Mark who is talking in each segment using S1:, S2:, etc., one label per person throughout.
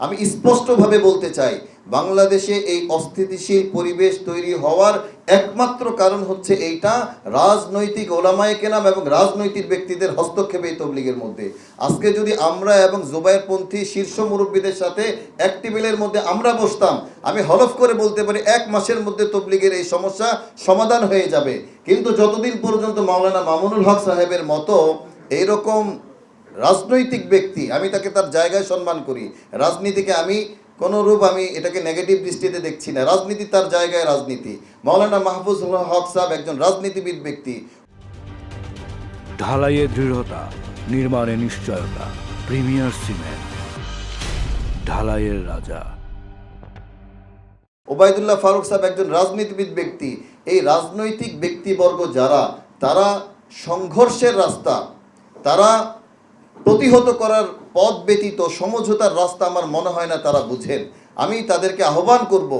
S1: আমি স্পষ্টভাবে বলতে চাই, বাংলাদেশে এই অস্থিতিশীল পরিবেশ তৈরি হওয়ার একমাত্র কারণ হচ্ছে এইটা রাজনৈতিক ওলামায় কেনাম এবং রাজনৈতিক ব্যক্তিদের হস্তক্ষেপ এই তবলিগের মধ্যে। আজকে যদি আমরা এবং জুবাইরপন্থী শীর্ষ মুরব্বীদের সাথে এক টেবিলের মধ্যে আমরা বসতাম, আমি হলফ করে বলতে পারি এক মাসের মধ্যে তবলিগের এই সমস্যা সমাধান হয়ে যাবে। কিন্তু যতদিন পর্যন্ত মাওলানা মামুনুল হক সাহেবের মতো এইরকম রাজনৈতিক ব্যক্তি আমি তাকে তার জায়গায় সম্মান করি। রাজনীতিকে আমি কোনো রূপ আমি এটাকে নেগেটিভ দৃষ্টিতে দেখছি না। রাজনীতি তার জায়গায় রাজনীতি। মাওলানা মাহফুজ হক সাহেব একজন রাজনীতিবিদ ব্যক্তি।
S2: ঢালাইয়ে দৃঢ়তা নির্মাণে নিশ্চয়তা প্রিমিয়ার সিমেন্ট ঢালাইয়ের রাজা।
S1: ওবায়দুল্লাহ ফারুক সাহেব একজন রাজনীতিবিদ ব্যক্তি। এই রাজনৈতিক ব্যক্তিবর্গ যারা তারা সংঘর্ষের রাস্তা তারা প্রতিহত করার পথ ব্যতীত সমঝোতার রাস্তা আমার মনে হয় না তারা বুঝেন। আমি তাদেরকে আহ্বান করব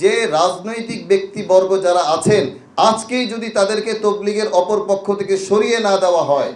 S1: যে রাজনৈতিক ব্যক্তিবর্গ যারা আছেন, আজকেই যদি তাদেরকে তবলিগের অপর পক্ষ থেকে সরিয়ে না দেওয়া হয়,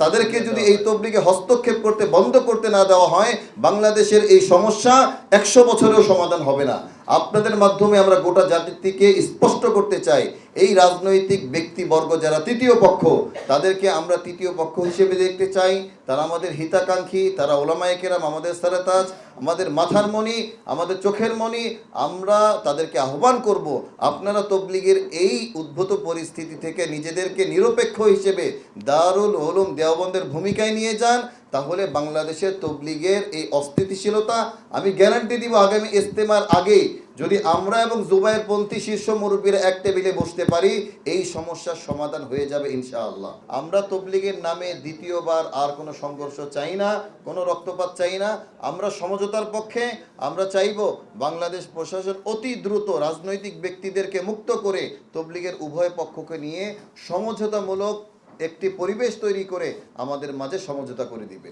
S1: তাদেরকে যদি এই তবলিগে হস্তক্ষেপ করতে বন্ধ করতে না দেওয়া হয়, বাংলাদেশের এই সমস্যা একশো বছরেও সমাধান হবে না। আপনাদের মাধ্যমে আমরা গোটা জাতিকে স্পষ্ট করতে চাই, এই রাজনৈতিক ব্যক্তিবর্গ যারা তৃতীয় পক্ষ, তাদেরকে আমরা তৃতীয় পক্ষ হিসেবে দেখতে চাই। তারা আমাদের হিতাকাঙ্ক্ষী, তারা ওলামায়ে কেরাম, আমাদের সারাতাজ, আমাদের মাথার মণি, আমাদের চোখের মণি, আমরা তাদেরকে আহ্বান করব, আপনারা তবলিগের এই উদ্ভূত পরিস্থিতি থেকে নিজেদেরকে নিরপেক্ষ হিসেবে দারুল ওলুম দেওবন্দের ভূমিকায় নিয়ে যান। তাহলে বাংলাদেশের তবলিগের এই অস্থিতিশীলতা আমি গ্যারান্টি দিব আগামী ইস্তেমার আগে যদি আমরা এবং জুবাইরপন্থী শীর্ষ মুরব্বীরা এক টেবিলে বসতে পারি, এই সমস্যার সমাধান হয়ে যাবে ইনশাআল্লাহ। আমরা তবলিগের নামে দ্বিতীয়বার আর কোনো সংঘর্ষ চাই না, কোনো রক্তপাত চাই না। আমরা সমঝোতার পক্ষে, আমরা চাইব বাংলাদেশ প্রশাসন অতি দ্রুত রাজনৈতিক ব্যক্তিদেরকে মুক্ত করে তবলিগের উভয় পক্ষকে নিয়ে সমঝোতামূলক একটি পরিবেশ তৈরি করে আমাদের মাঝে সমঝোতা করে দিবে।